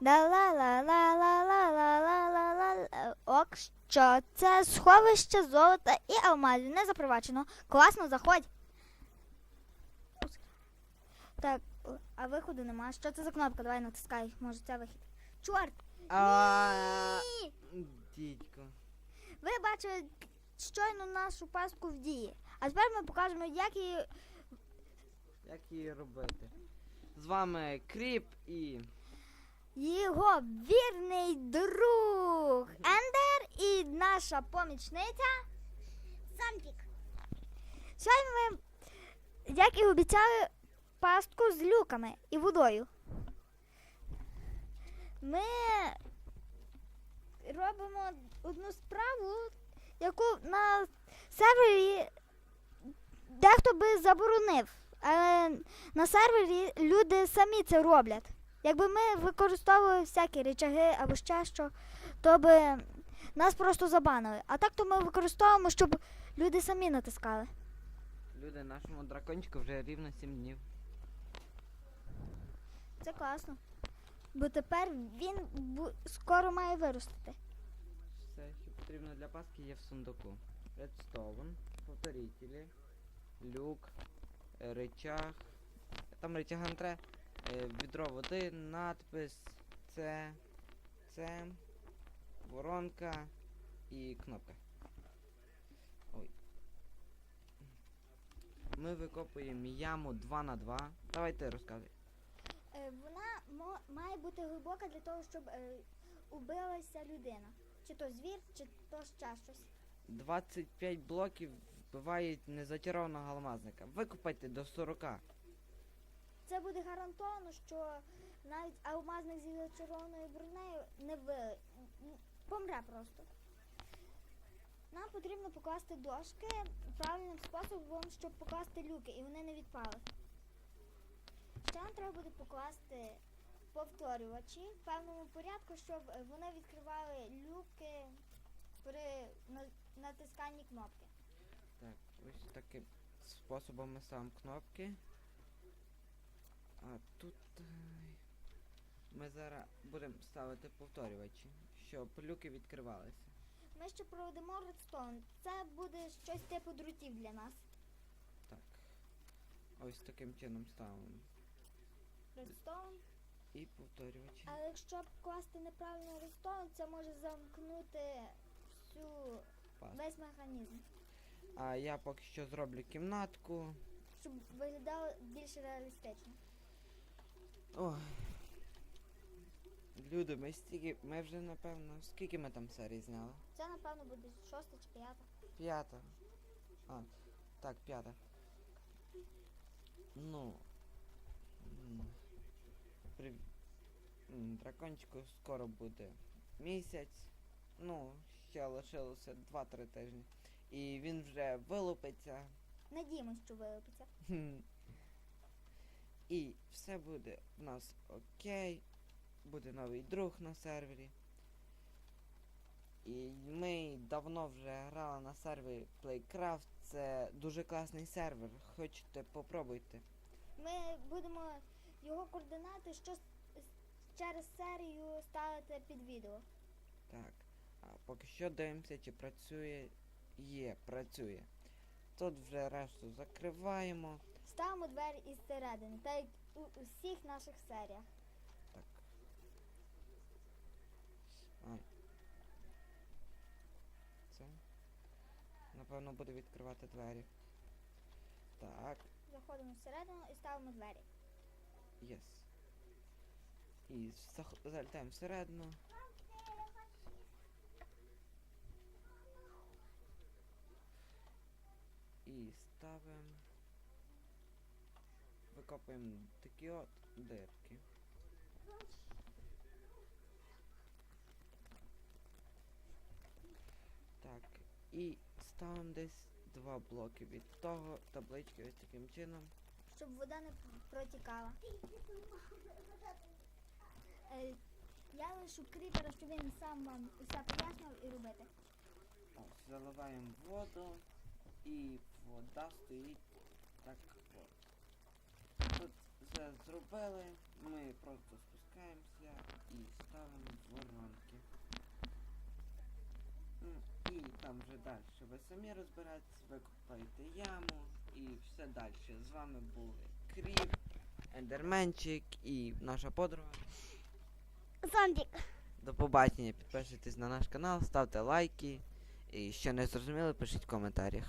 да ла ла ла ла ла ла ла ла ла Ок, що це сховище золота і алмазів. Не запривачено. Класно, заходь. Так, а виходу нема. Що це за кнопка? Давай натискай. Може це вихід. Чорт! А, Ні! Дідько. Ви бачили щойно нашу пастку в дії. А тепер ми покажемо, як її Як її робити? З вами Кріп і. Його вірний друг Ендер і наша помічниця Санпік. Сьогодні ми, як і обіцяли, пастку з люками і водою. Ми робимо одну справу, яку на сервері дехто би заборонив. Але на сервері люди самі це роблять. Якби ми використовували всякі речаги або ще що, то би нас просто забанили. А так то ми використовуємо, щоб люди самі натискали. Люди, нашому дракончику вже рівно 7 днів. Це класно. Бо тепер він бу- скоро має виростити. Все, що потрібно для паски, є в сундуку. Редстоун, повторителі, люк, е, речах. Там речага не треба. Е, Відро води, надпис, це, це, воронка і кнопка. Ой. Ми викопуємо яму 2 на 2 Давайте розказуй. Е, Вона має бути глибока для того, щоб е, убилася людина. Чи то звір, чи то ще щось. 25 блоків вбивають незачарованого алмазника. Викопайте до 40. Це буде гарантовано, що навіть алмазник зі зачарованою бронею не ви... помре просто. Нам потрібно покласти дошки правильним способом, щоб покласти люки, і вони не відпали. Ще нам треба буде покласти повторювачі в певному порядку, щоб вони відкривали люки при натисканні кнопки. Так, ось таким способом ми ставимо кнопки. А тут е, ми зараз будемо ставити повторювачі, щоб люки відкривалися. Ми ще проведемо редстоун. Це буде щось типу друтів для нас. Так. Ось таким чином ставимо. Редстоун. І повторювачі. Але якщо класти неправильно редстоун, це може замкнути всю Пас. весь механізм, А я поки що зроблю кімнатку. щоб виглядало більш реалістично. Ой. Люди, ми стільки. Ми вже напевно. Скільки ми там серій зняли? Це напевно буде шоста чи п'ята. П'ята. А, так, п'ята. Ну. При... Дракончику скоро буде місяць. Ну, ще лишилося 2-3 тижні. І він вже вилупиться. Надіємось, що вилупиться. І все буде в нас окей. Буде новий друг на сервері. І ми давно вже грали на сервері Playcraft. Це дуже класний сервер. Хочете, попробуйте. Ми будемо його координати що с- с- через серію ставити під відео. Так. А поки що дивимося, чи працює. Є, працює. Тут вже решту закриваємо. Ставимо двері із середини, так як у усіх наших серіях. Так. Ай. Це. Напевно буде відкривати двері. Так, Заходимо всередину і ставимо двері. єс. І зах- залітаємо всередину. І ставимо. Викопуємо такі от дирки. Так, і ставимо десь два блоки від того таблички ось таким чином. щоб вода не протікала. Е, Я лишу кріпера, щоб він сам вам усе пояснював і робити. Ось, заливаємо воду і вода стоїть так от. Все зробили, ми просто спускаємося і ставимо воронки. І там вже далі. Ви самі розбираєтесь, ви копаєте яму і все далі. З вами були Кріп, Ендерменчик і наша подруга. Зомбік. До побачення. Підписуйтесь на наш канал, ставте лайки. І що не зрозуміли, пишіть в коментарях.